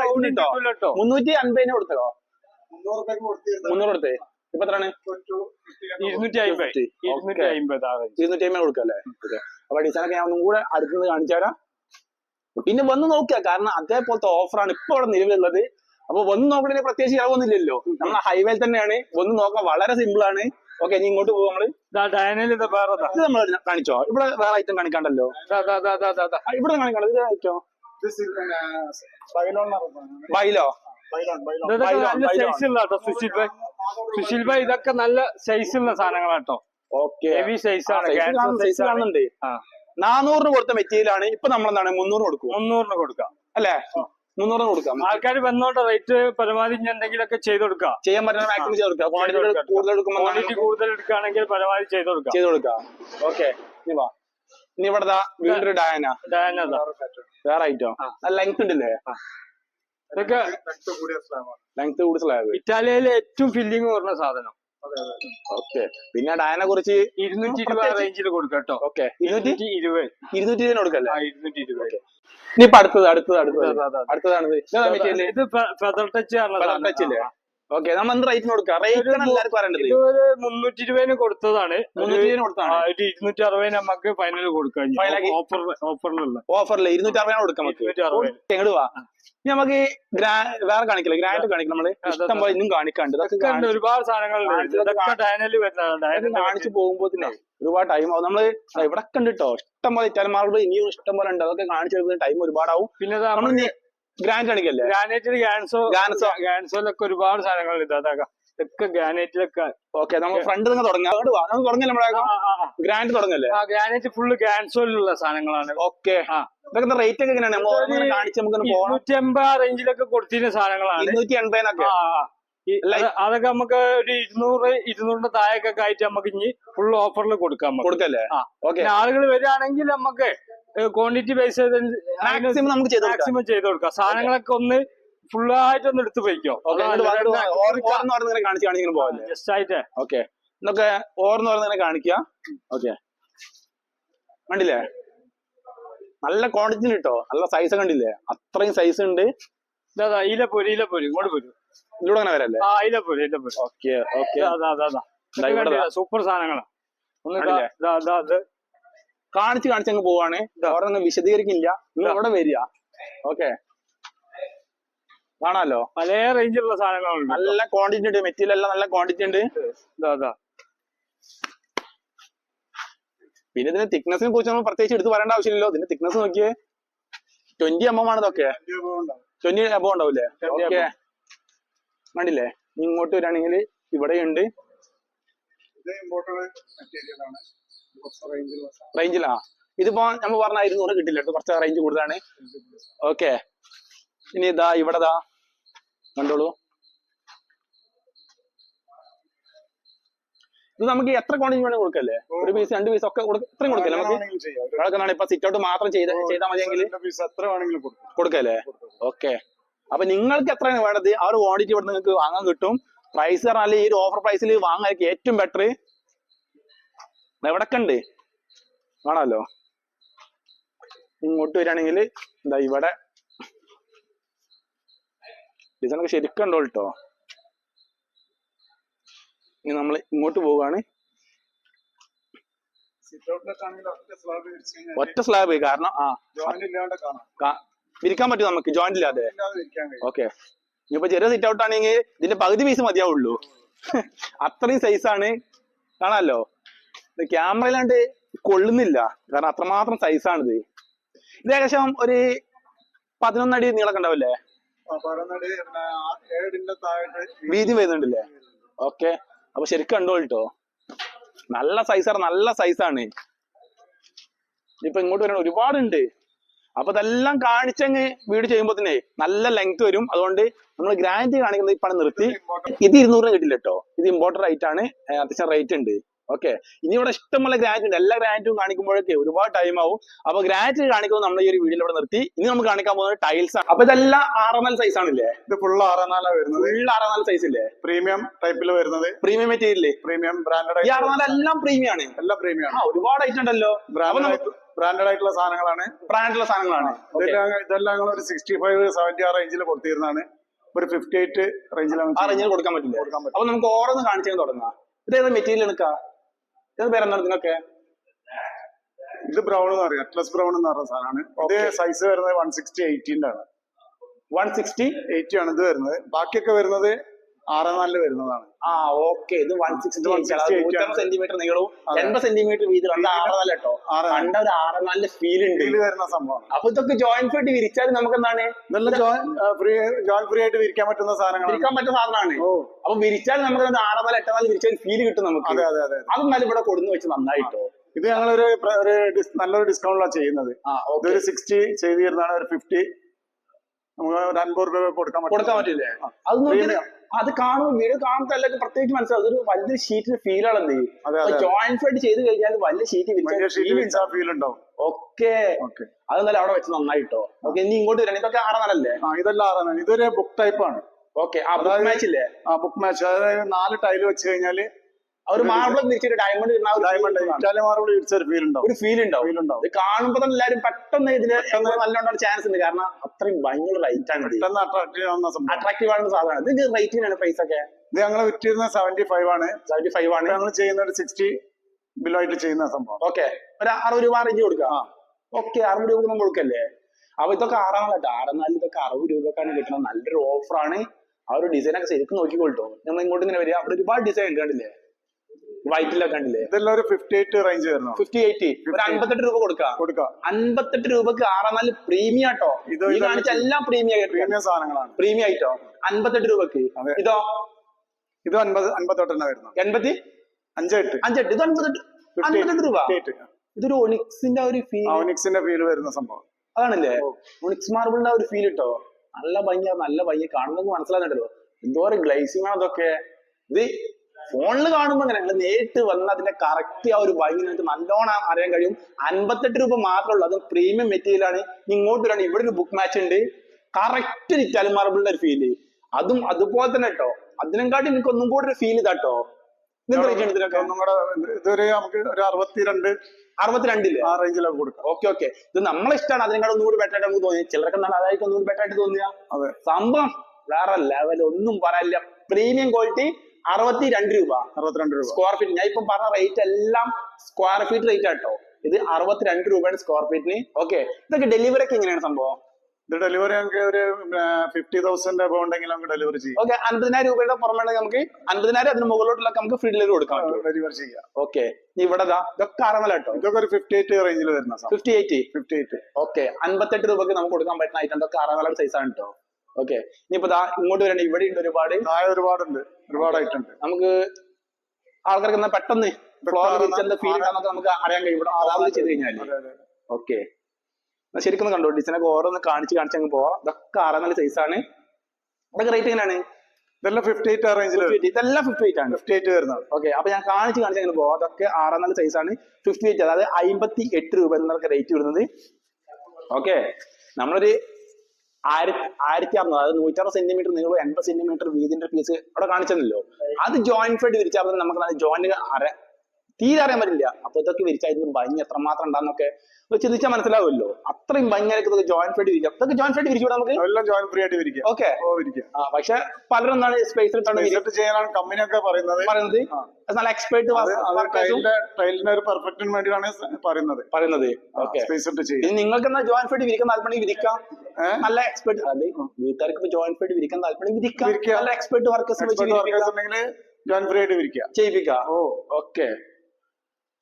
മുന്നൂറ്റി അമ്പതിന് കൊടുത്തോ മുന്നൂറ് കൊടുത്തേ ഇപ്പൊ എത്രയാണ് ഇരുന്നൂറ്റി അമ്പത്. ഇരുന്നൂറ്റി അമ്പത്. ഇരുന്നൂറ്റി അമ്പത്. കൊടുക്കല്ലേ? അപ്പൊ ഡിസൈനൊക്കെ ഞാൻ ഒന്നും കൂടെ അടുത്തുനിന്ന് കാണിച്ചാരാ പിന്നെ വന്ന് നോക്കുക കാരണം അതേപോലത്തെ ഓഫറാണ് ഇപ്പൊ ഇവിടെ നിലവിലുള്ളത്. അപ്പൊ വന്ന് നോക്കണേ പ്രത്യേകിച്ച് ഇളവൊന്നുമില്ലല്ലോ. നമ്മൾ ഹൈവേയിൽ തന്നെയാണ്. വന്ന് നോക്കാൻ വളരെ സിമ്പിൾ ആണ്. ഓക്കെ ഇനി ഇങ്ങോട്ട് പോകും നമ്മൾ. ഇതാ നമ്മൾ കാണിച്ചോ? ഇവിടെ വേറെ ഐറ്റം കാണിക്കാണ്ടല്ലോ. ഇവിടെ കാണിക്കാണ്ടോ. ഇത് ഐറ്റോ ബൈലോ ഇതൊക്കെ നല്ല ബൈലോൺ. സൈസ് ഉള്ള കേട്ടോ സുശീൽ ഭായ് സുശീൽ ഭായ് ഇതൊക്കെ നല്ല സൈസ് ഉള്ള സാധനങ്ങളാട്ടോ ഓക്കെ ഹെവി സൈസ് ആണ് സൈസ്. കാണുന്നുണ്ട് നാനൂറിന് കൊടുത്ത മെറ്റീരിയലാണ് ഇപ്പൊ നമ്മൾ എന്താണ് മുന്നൂറ് കൊടുക്കും മുന്നൂറിന് കൊടുക്കാം അല്ലേ മുന്നൂറിന് കൊടുക്കാം ആൾക്കാർ വന്നോട്ടെ റേറ്റ് പരമാവധി എന്തെങ്കിലും എന്തെങ്കിലുമൊക്കെ ചെയ്ത് കൊടുക്കാം ചെയ്യാൻ പറ്റുന്ന മാക്സിമം ചെയ്ത് കൊടുക്കാം ക്വാണ്ടിറ്റി. കൂടുതൽ എടുക്കുമ്പോൾ ക്വാണ്ടിറ്റി കൂടുതൽ എടുക്കുകയാണെങ്കിൽ പരമാവധി ചെയ്ത് കൊടുക്കാം ചെയ്ത് കൊടുക്കാം ഓക്കെ ഇനി വാ ഇനി ഇവിടെ വീണ്ടും ഡയന ഡയന വേറെ ഐറ്റം ലെങ്ത് ഉണ്ടല്ലേ ഇതൊക്കെ ലെങ്ത് കൂടുതൽ സ്ലാബ് ഇറ്റാലിയയിലെ ഏറ്റവും ഫില്ലിംഗ് കുറഞ്ഞ സാധനം. ഓക്കെ പിന്നെ ഡയനെ കുറിച്ച് ഇരുന്നൂറ്റി ഇരുപത് റേഞ്ചിൽ കൊടുക്കട്ടോ കേട്ടോ. ഓക്കെ ഇരുന്നൂറ്റി ഇരുപത്. ഇരുന്നൂറ്റി ഇരുപതിന് കൊടുക്കല്ലേ? ഇരുന്നൂറ്റി ഇരുപത്. ഇനിയിപ്പൊ അടുത്തത് അടുത്തത് അടുത്തത്. അടുത്തതാണ് ഇത്. ഫെദർ ടച്ച് ടച്ച് ഇല്ലേ ഓക്കെ നമ്മൾ എന്ത് റേറ്റിന് റേറ്റ് ആണ് എല്ലാവർക്കും പറയേണ്ടത് ഒരു മുന്നൂറ്റി ഇരുപതിന് കൊടുത്തതാണ്. മുന്നൂറ്റി ഇരുപതിന് കൊടുത്താണ്. ഒരു ഇരുന്നൂറ്റി അറുപതിന് നമുക്ക് ഫൈനൽ കൊടുക്കാം. ഓഫർ ഓഫറിലുള്ള ഓഫറിൽ ഇരുന്നൂറ്റി അറുപതിനാണ് കൊടുക്കാം നമുക്ക്. ഇരുന്നൂറ്റി അറുപത് എങ്ങോട്ട് വാ. ഇനി നമുക്ക് ഗ്രാ- വേറെ കാണിക്കില്ല? ഗ്രാൻഡ് കാണിക്കില്ല നമ്മൾ? ഇഷ്ടം പോലെ ഇന്നും കാണിക്കാണ്ട്. ഒരുപാട് സാധനങ്ങൾ കാണിച്ച് പോകുമ്പോ തന്നെ ഒരുപാട് ടൈം ആവും. നമ്മൾ ഇവിടെ കണ്ടിട്ടോ ഇഷ്ടം പോലെ ഇറ്റാലിയൻ മാർബിൾ ഇനിയും ഇഷ്ടം പോലെ ഉണ്ട്. അതൊക്കെ കാണിച്ചു കൊടുക്കുന്ന ടൈം ഒരുപാടാവും. പിന്നെ നമ്മൾ ഗ്രാൻഡ് കാണിക്കല്ലേ ഗ്രാനൈറ്റിൽ ഗാൻസോ ഗാൻസോ ഗാൻസോയിലൊക്കെ ഒരുപാട് സാധനങ്ങൾ ഇതാക്കാം ഇതൊക്കെ ഗ്രാനൈറ്റിലൊക്കെ ഓക്കെ നമ്മൾ ഫ്രണ്ട് നിന്ന് തുടങ്ങാം. അങ്ങോട്ട് വാ. നമുക്ക് തുടങ്ങില്ല നമ്മളെ ഗ്രാൻഡ് തുടങ്ങല്ലേ? ആ ഗ്രാനൈറ്റ് ഫുള്ള് ഗാൻസോയിലുള്ള സാധനങ്ങളാണ്. ഓക്കെ ആ. ഇതൊക്കെ റേറ്റ് ഒക്കെ എങ്ങനെയാണ്? നമ്മൾ കാണിച്ച് നമുക്ക് പോകണം ഇരുന്നൂറ്റി അമ്പത് റേഞ്ചിലൊക്കെ കൊടുത്തിരുന്ന സാധനങ്ങളാണ്. ഇരുന്നൂറ്റി എൺപതിനൊക്കെ അതൊക്കെ നമുക്ക് ഒരു ഇരുന്നൂറ് ഇരുന്നൂറിന്റെ താഴെയൊക്കെ ആയിട്ട് നമുക്ക് ഇനി ഫുൾ ഓഫറിൽ കൊടുക്കാം. കൊടുക്കല്ലേ. ഓക്കെ ആളുകൾ വരികയാണെങ്കിൽ നമുക്ക് ക്വാണ്ടിറ്റി ബേസ് ചെയ്ത് മാക്സിമം നമുക്ക് മാക്സിമം ചെയ്ത് കൊടുക്കാം. സാധനങ്ങളൊക്കെ ഒന്ന് ഫുൾ ആയിട്ട് ഒന്ന് എടുത്തു പോയിക്കോ കാണിച്ച് കാണിച്ചിങ്ങനെ പോകല്ലേ ജസ്റ്റ് ആയിട്ട്. ഓക്കെ ഇതൊക്കെ ഓർന്ന് പറഞ്ഞിങ്ങനെ കാണിക്കുക ഓക്കെ കണ്ടില്ലേ? നല്ല ക്വാണ്ടിറ്റി കിട്ടോ നല്ല സൈസ് കണ്ടില്ലേ? അത്രയും സൈസ് ഉണ്ട്. ഇല പോര് ഇല പോര്. ഇങ്ങോട്ട് പോരും. ഇതിലൂടെ അങ്ങനെ വരല്ലേ ആ ഇല പോര് ഇല പോര്. Okay okay. സൂപ്പർ സാധനങ്ങളാ. ഒന്ന് ഇത്. കാണിച്ച് അങ്ങ് പോവാണ്. അവിടെ ഒന്നും വിശദീകരിക്കില്ല. നിങ്ങൾ അവിടെ വരിക. ഓക്കെ. കാണാലോ? പല റേഞ്ചിലുള്ള സാധനങ്ങളുണ്ട് നല്ല ക്വാണ്ടിറ്റി ഉണ്ട്. മെറ്റീരിയൽ എല്ലാം നല്ല ക്വാണ്ടിറ്റി ഉണ്ട്. ഇതാ. പിന്നെ ഇതിന്റെ തിക്നെസിനെ കുറിച്ച് നമ്മൾ പ്രത്യേകിച്ച് എടുത്ത് പറയേണ്ട ആവശ്യമില്ലല്ലോ. ഇതിന്റെ തിക്നെസ് നോക്കിയേ. ട്വന്റി എം എം ആണ് ഇതൊക്കെ? ട്വന്റി എബോ ഉണ്ടാവില്ലേ 20 ഓക്കെ. കണ്ടില്ലേ? ഇനി ഇങ്ങോട്ട് വരാണെങ്കിൽ ഇവിടെയുണ്ട്. ഇത് ഇമ്പോർട്ടഡ് മെറ്റീരിയൽ ആണ്. റേഞ്ചിലാ ഇതിപ്പോ നമ്മൾ പറഞ്ഞ ഇരുന്നൂറ് കിട്ടില്ല. കേട്ടോ കുറച്ച് റേഞ്ച് കൂടുതലാണ്. ഓക്കെ ഇനി ഇതാ ഇവിടെ ദാ കണ്ടോളൂ. ഇത് നമുക്ക് എത്ര ക്വാണ്ടിറ്റി വേണമെങ്കിൽ കൊടുക്കല്ലേ? ഒരു പീസ് രണ്ട് പീസ് ഒക്കെ ഇത്രയും കൊടുക്കല്ലേ നമുക്ക്? ഇപ്പൊ സിറ്റ് ഔട്ട് മാത്രം ചെയ്ത ചെയ്താൽ മതിയെങ്കിൽ കൊടുക്കല്ലേ? ഓക്കെ അപ്പൊ നിങ്ങൾക്ക് എത്രയാണ് വേണ്ടത്? ആ ഒരു ക്വാണ്ടിറ്റി ഇവിടെ നിങ്ങൾക്ക് വാങ്ങാൻ കിട്ടും. പ്രൈസ് പറഞ്ഞാൽ ഈ ഒരു ഓഫർ പ്രൈസിൽ വാങ്ങാൻ ഏറ്റവും ബെറ്റർ എവിടൊക്കെ കണ്ടേ കാണാമല്ലോ? ഇങ്ങോട്ട് വരികയാണെങ്കിൽ എന്താ ഇവിടെ. ഡിസൈനൊക്കെ ശരിക്കും ഉണ്ടോ കേട്ടോ? ഇനി നമ്മൾ ഇങ്ങോട്ട് പോവുകയാണ്. ഒറ്റ സ്ലാബ് കാരണം ആ വിരിക്കാൻ പറ്റും നമുക്ക്? ജോയിന്റ് ഇല്ലാതെ? ഓക്കെ ഇനിയിപ്പോ ചെറിയ സിറ്റ് ഔട്ട് ആണെങ്കിൽ ഇതിന്റെ പകുതി പീസ് മതിയാവുള്ളൂ. അത്രയും സൈസ് ആണ്. കാണാമല്ലോ? ഇത് ക്യാമറയിലാണ്ട് കൊള്ളുന്നില്ല. കാരണം അത്രമാത്രം സൈസാണിത് ഇത് ഏകദേശം ഒരു പതിനൊന്നടി നീളൊക്കെ ഉണ്ടാവില്ലേ? ഏഴിന്റെ താഴെ വീതി വരുന്നുണ്ടല്ലേ? ഓക്കെ. അപ്പൊ ശരിക്കും കണ്ടോ കേട്ടോ നല്ല സൈസാണ് നല്ല സൈസാണ് ഇപ്പൊ ഇങ്ങോട്ട് വരണം ഒരുപാടുണ്ട്. അപ്പൊ ഇതെല്ലാം കാണിച്ചങ്ങ് വീട് ചെയ്യുമ്പോ തന്നെ നല്ല ലെങ്ത് വരും. അതുകൊണ്ട് നമ്മൾ ഗ്രാൻഡ് കാണിക്കുന്നത് ഇപ്പൊ നിർത്തി. ഇത് ഇരുന്നൂറിന് കിട്ടില്ല കേട്ടോ ഇത് ഇമ്പോർട്ടന്റ് റേറ്റ് ആണ്. അത്യാവശ്യം റേറ്റ് ഉണ്ട്. ഓക്കെ ഇനി ഇവിടെ ഇഷ്ടമുള്ള ഗ്രാൻഡ് ഉണ്ട്. എല്ലാ ഗ്രാൻഡും കാണിക്കുമ്പോഴൊക്കെ ഒരുപാട് ടൈം ആവും. അപ്പൊ ഗ്രാൻഡ് കാണിക്കുമ്പോൾ നമ്മൾ ഈ ഒരു വീഡിയോ ഇവിടെ നിർത്തി. ഇനി നമുക്ക് കാണിക്കാൻ പോകുന്നത് ടൈൽസ് ആണ്. അപ്പൊ ഇതെല്ലാം ആറെണ്ണൽ സൈസ് ആണല്ലേ? ഇത് ഫുൾ ആറാനാല വരുന്നത്. ഫുൾ ആറെണ്ണൽ സൈസ് ഇല്ലേ? പ്രീമിയം ടൈപ്പിൽ വരുന്നത്. പ്രീമിയം മെറ്റീരിയൽ പ്രീമിയം ബ്രാൻഡഡ് ഈ ആറെണ്ണം എല്ലാം പ്രീമിയം ആണ്. എല്ലാം പ്രീമിയം ആ ആണ് ഒരുപാട് ഐറ്റം ഉണ്ടല്ലോ. ബ്രാൻഡഡ് ആയിട്ടുള്ള സാധനങ്ങളാണ്. ബ്രാൻഡുള്ള സാധനങ്ങളാണ്. ഇതെല്ലാം ഇതെല്ലാം ഞങ്ങൾ ഒരു സിക്സ്റ്റി ഫൈവ് സെവന്റി ആ റേഞ്ചിൽ കൊടുത്തിരുന്നതാണ്. ഒരു ഫിഫ്റ്റി എയ്റ്റ് റേഞ്ചിലാണ് ആ റേഞ്ചിൽ കൊടുക്കാൻ പറ്റില്ല? അപ്പൊ നമുക്ക് ഓരോന്ന് കാണിച്ചു തുടങ്ങാം. ഇത് ഏതാ മെറ്റീരിയൽ എടുക്കാം? ഇത് പേരെന്താണ് നിങ്ങൾക്ക് ഇത് ബ്രൗൺ എന്ന് പറയും. അറ്റ്ലസ് ബ്രൗൺ എന്ന് പറഞ്ഞ സാധനമാണ്. ഇത് സൈസ് വരുന്നത് വൺ സിക്സ്റ്റി എയ്റ്റീന്റെ ആണ് വൺ സിക്സ്റ്റി എയ്റ്റി ആണ് ഇത് വരുന്നത്. ബാക്കിയൊക്കെ വരുന്നത് ആറ് നാലിൽ വരുന്നതാണ്. ആ ഓക്കെ. ഇത് വൺ സിക്സ്റ്റി 168 ആണ്. സെന്റിമീറ്റർ നീളവും. എൺപത് സെന്റിമീറ്റർ വീതി കണ്ട ആറ് നാല് കേട്ടോ. കണ്ട ഒരു ആറ് നാലിന്റെ ഫീൽ ഉണ്ട്. വരുന്ന സംഭവം അപ്പൊ ഇതൊക്കെ ജോയിന്റ് ഫിറ്റ് വിരിച്ചാൽ നമുക്ക് എന്താണ് നല്ല ജോയിന്റ് ഫ്രീ ആയിട്ട് വിരിക്കാൻ പറ്റുന്ന സാധനങ്ങൾ വിരിക്കാൻ പറ്റുന്ന സാധനമാണ്. അപ്പൊ വിരിച്ചാൽ നമുക്ക് ആറ് നാല് എട്ട് നാല് വിരിച്ചാൽ ഫീൽ കിട്ടും നമുക്ക്. അതെ അതെ അതെ അത്. എന്നാലും ഇവിടെ കൊടുന്ന് വെച്ച് നന്നായിട്ടോ ഇത് ഞങ്ങളൊരു ഒരു നല്ലൊരു ഡിസ്കൗണ്ടിലാണ് ചെയ്യുന്നത്. ഇതൊരു സിക്സ്റ്റി ചെയ്തിരുന്നാണ് ഒരു ഫിഫ്റ്റി നമുക്ക് ഒരു അൻപത് രൂപ കൊടുക്കാൻ പറ്റും കൊടുക്കാൻ പറ്റില്ലേ. അത് നോക്കി Premium. അത് കാണുമ്പോൾ വീഡിയോ കാണുമ്പോൾ എല്ലാവർക്കും പ്രത്യേകിച്ച് മനസ്സിലാവും. അതൊരു വലിയ ഷീറ്റിന് ഫീൽ ആണ് എന്ത് ജോയിന്റ് ആയിട്ട് ചെയ്ത് കഴിഞ്ഞാൽ വലിയ ഷീറ്റ് ഫീൽ ഉണ്ടാവും. ഓക്കെ. അത് അതെന്നാലും അവിടെ വെച്ച് നന്നായിട്ടോ? ഓക്കെ ഇനി ഇങ്ങോട്ട് വരണം ഇതൊക്കെ ആറ് നാലല്ലേ ആ ഇതെല്ലാം ആറാനാണ് ഇതൊരു ബുക്ക് ടൈപ്പ് ആണ്. ഓക്കെ. മാച്ച് ഇല്ലേ? ആ ബുക്ക് മാച്ച് അതായത് നാല് ടൈൽ വെച്ച് കഴിഞ്ഞാൽ ഒരു മാർബിൾ തിരിച്ചിട്ട് ഡയമണ്ട് ഇടുന്ന ഒരു ഡയമണ്ട്. ഇറ്റാലിയൻ മാർബിൾ ഇടിച്ചൊരു ഫീൽ ഉണ്ടാവും. ഒരു ഫീൽ ഉണ്ടാവും. ഫീൽ ഉണ്ടാവും. ഇത് കാണുമ്പോൾ തന്നെ എല്ലാവരും പെട്ടെന്ന് ഇതിന് നല്ലോണം ചാൻസ് ഉണ്ട്. കാരണം അത്രയും ഭയങ്കര റേറ്റ് ആണ് പെട്ടെന്ന് അട്രാക്റ്റീവ് ആവുന്ന സംഭവം. അട്രാക്റ്റീവ് ആണ് സാധനം ഇത് റേറ്റിനാണ് പ്രൈസ് ഒക്കെ? ഇത് ഞങ്ങൾ വിറ്റിരുന്ന സെവന്റി ഫൈവ് ആണ്. സെവന്റി ഫൈവ് ആണ് ഞങ്ങൾ ചെയ്യുന്ന ഒരു സിക്സ്റ്റി ബിലോ ആയിട്ട് ചെയ്യുന്ന സംഭവം. ഓക്കെ ഒരു അറുപത് രൂപ റേഞ്ച് കൊടുക്കാം. ഓക്കെ അറുപത് രൂപ നമ്മൾ കൊടുക്കല്ലേ? അപ്പൊ ഇതൊക്കെ ആറാണല്ലോ കേട്ടോ ആറാം നാലിൽ ഇതൊക്കെ അറുപത് രൂപക്കാണ് കിട്ടുന്നത്. നല്ലൊരു ഓഫറാണ് ആ ഒരു ഡിസൈൻ ഒക്കെ ശരിക്കും നോക്കിക്കോട്ടോ നമ്മൾ ഇങ്ങോട്ട് ഇങ്ങനെ വരിക. അവിടെ ഒരുപാട് ഡിസൈൻ ഉണ്ട് കണ്ടില്ലേ? വൈറ്റിലൊക്കെ കണ്ടില്ലേ? ഇതെല്ലാം ഒരു ഫിഫ്റ്റി എയ്റ്റ് റേഞ്ച് വരുന്നു ഫിഫ്റ്റി എയ്റ്റ് ഒരു അൻപത്തെട്ട് രൂപ കൊടുക്കാം. കൊടുക്കാം. അൻപത്തെട്ട് രൂപക്ക് ആറാം നാല് പ്രീമിയം ആട്ടോ ഇത് കാണിച്ചെല്ലാം ഇതെല്ലാം കാണിച്ച എല്ലാം പ്രീമിയം പ്രീമിയം സാധനങ്ങളാണ്. പ്രീമിയം ആയിട്ടോ? അൻപത്തെട്ട് രൂപക്ക്. ഇതോ? ഇത് അൻപത് അൻപത്തെട്ടെണ്ണ വരുന്നു എൺപത്തി? അഞ്ചെട്ട്. അഞ്ചെട്ട്. ഇത് അൻപത്തെട്ട്. അൻപത്തെട്ട് രൂപ. ഇതൊരു ഒണിക്സിന്റെ ഒരു ഫീൽ ഒണിക്സിന്റെ ഫീൽ വരുന്ന സംഭവം. അതാണല്ലേ? ഒണിക്സ് മാർബിളിന്റെ ഒരു ഫീൽ ഇട്ടോ? നല്ല ഭംഗിയാ നല്ല ഭംഗി. കാണുന്നത് മനസ്സിലാകുന്നുണ്ടല്ലോ എന്തോരം ഗ്ലൈസിംഗ് ആണ് അതൊക്കെ ഇത് ഫോണിൽ കാണുമ്പോൾ അങ്ങനെ നിങ്ങൾ നേരിട്ട് വന്ന് അതിന്റെ കറക്റ്റ് ആ ഒരു ഭംഗി നിങ്ങൾക്ക് നല്ലോണം അറിയാൻ കഴിയും. അൻപത്തെട്ട് രൂപ മാത്രമേ ഉള്ളൂ. അതും പ്രീമിയം മെറ്റീരിയൽ ആണ്. ഇങ്ങോട്ട് വരാണ് ഇവിടെ ഒരു ബുക്ക് മാച്ച് ഉണ്ട്. കറക്റ്റ് ഇറ്റാലിയൻ മാർബിളിന്റെ ഒരു ഫീൽ അതും അതുപോലെ തന്നെ കേട്ടോ അതിനെക്കാട്ടി എനിക്ക് ഒന്നും കൂടി ഒരു ഫീൽ ഇതാട്ടോ ഇതൊരു നമുക്ക് ഒരു അറുപത്തിരണ്ട് അറുപത്തിരണ്ടിൽ? ആ റേഞ്ചിലൊക്കെ കൊടുക്കാം. ഓക്കെ ഓക്കെ ഇത് നമ്മളെ ഇഷ്ടമാണ് അതിനേക്കാൾ ഒന്നുകൂടി ബെറ്റർ ആയിട്ട് നമുക്ക് തോന്നി ചിലർക്ക് എന്താണ് അതായിരിക്കും ഒന്നുകൂടി ബെറ്റർ ആയിട്ട് തോന്നിയ. സംഭവം വേറെ ലെവൽ ഒന്നും പറയാനില്ല പ്രീമിയം ക്വാളിറ്റി അറുപത്തി രണ്ട് രൂപ. അറുപത്തിരണ്ട് രൂപ. സ്ക്വയർ ഫീറ്റ് ഞാൻ ഇപ്പം പറഞ്ഞ റേറ്റ് എല്ലാം സ്ക്വയർ ഫീറ്റ് റേറ്റ് ആട്ടോ ഇത് അറുപത്തിരണ്ട് രൂപയാണ് സ്ക്വയർ ഫീറ്റിന് ഓക്കെ ഇതൊക്കെ ഡെലിവറി ഒക്കെ എങ്ങനെയാണ് സംഭവം? ഇത് ഡെലിവറി നമുക്ക് ഒരു ഫിഫ്റ്റി തൗസൻഡ് അബവ് ഉണ്ടെങ്കിൽ നമുക്ക് ഡെലിവറി ചെയ്യാം. ഓക്കെ അൻപതിനായിരം രൂപയുടെ പുറമെ നമുക്ക് അൻപതിനായിരം അതിന് മുകളിലോട്ടുള്ള നമുക്ക് ഫ്രീ ഡെലിവറി കൊടുക്കാൻ പറ്റും. ഡെലിവറി ചെയ്യാം. ഓക്കെ ഇവിടെ ഇതൊക്കെ അറമല കേട്ടോ ഇതൊക്കെ ഒരു ഫിഫ്റ്റി എയ്റ്റ് റേഞ്ചിൽ വരുന്ന സാധനം. Fifty eight fifty eight okay അൻപത്തെട്ട് രൂപക്ക് നമുക്ക് കൊടുക്കാൻ പറ്റുന്ന ഐറ്റം ഇതൊക്കെ അറമലയുടെ സൈസ് ആണ് കേട്ടോ ഓക്കെ ഇനിയിപ്പോ ഇങ്ങോട്ട് വരണ്ട. ഇവിടെ ഉണ്ട് ഒരുപാട്. താഴെ ഒരുപാടുണ്ട്. ഒരുപാടായിട്ടുണ്ട്. നമുക്ക് ആൾക്കാർക്ക് എന്നാ പെട്ടെന്ന് ഫീൽ നമുക്ക് അറിയാൻ കഴിയും. ഇവിടെ ചെയ്ത് കഴിഞ്ഞാൽ. ഓക്കെ ശരിക്കും കണ്ടോ? ഡിസൈനൊക്കെ ഓരോന്ന് കാണിച്ച് കാണിച്ച് അങ്ങ് പോവാം. ഇതൊക്കെ നല്ല സൈസ് ആണ്. ഇതൊക്കെ റേറ്റ് എങ്ങനെയാണ്? ഇതെല്ലാം ഫിഫ്റ്റി എയ്റ്റ് റേഞ്ചിൽ ഇതെല്ലാം ഫിഫ്റ്റി എയ്റ്റ് ആണ്. ഫിഫ്റ്റി എയ്റ്റ് വരുന്നത്. ഓക്കെ അപ്പൊ ഞാൻ കാണിച്ച് കാണിച്ച് അങ്ങനെ പോവാം. അതൊക്കെ ആറാം നല്ല സൈസ് ആണ്? ഫിഫ്റ്റി എയ്റ്റ് അതായത് അമ്പത്തി എട്ട് രൂപ എന്നൊക്കെ റേറ്റ് വരുന്നത്. ഓക്കെ നമ്മളൊരു ആയിരത്തി ആയിരത്തി അറുന്നൂറ് അതായത് നൂറ്ററുപത് സെന്റിമീറ്റർ നീളവും എൺപത് സെന്റിമീറ്റർ വീതിന്റെ പീസ് അവിടെ കാണിച്ചല്ലോ അത്. ജോയിന്റ് ഫെഡ് തിരിച്ചാൽ നമുക്ക് ജോയിന്റ് തീരെ അറിയാൻ പറ്റില്ല. അപ്പൊ ഇതൊക്കെ വിരിച്ചാൽ ഇതിന് ഭംഗി എത്രമാത്രം ഉണ്ടാന്നൊക്കെ ചിന്തിച്ചാൽ മനസ്സിലാവുമല്ലോ. അത്രയും ഭംഗിയായിട്ട് ഇതൊക്കെ ജോയിന്റ് ഫ്രൈഡ് വിരിക്കാം. ഇതൊക്കെ ജോയിന്റ് ഫ്രൈഡ് വിരിച്ചു നമുക്ക്? എല്ലാം ജോയിന്റ് ഫ്രീ ആയിട്ട് വിരിക്കാം. ഓക്കെ ഓ വിരിക്കാം. ആ പക്ഷെ പലരും എന്താണ് സ്പേസിൽ ചെയ്യാനാണ് കമ്പനി ഒക്കെ പറയുന്നത്. പറയുന്നത്. നല്ല എക്സ്പേർട്ട് ടൈലിന്റെ ഒരു പെർഫെക്റ്റിന് വേണ്ടിയാണ് പറയുന്നത്. പറയുന്നത്. ഓക്കെ സ്പേസിൽ ഇട്ട് ചെയ്യും നിങ്ങൾക്ക് എന്നാ ജോയിന്റ് ഫ്രൈഡ് വിരിക്കാൻ താല്പര്യം വിരിക്കാം? നല്ല എക്സ്പേർട്ട് അതെ വീട്ടുകാർക്ക് ഇപ്പൊ ജോയിന്റ് ഫ്രൈഡ് വിരിക്കാൻ താല്പര്യം വിരിക്കാം. വിരിക്കാം. നല്ല എക്സ്പേർട്ട് വർക്കേഴ്സ്. ഉണ്ടെങ്കിൽ ഫ്രീ ആയിട്ട് വിരിക്കാം. ചെയ്യിപ്പിക്കാം. ഓ. ഓക്കെ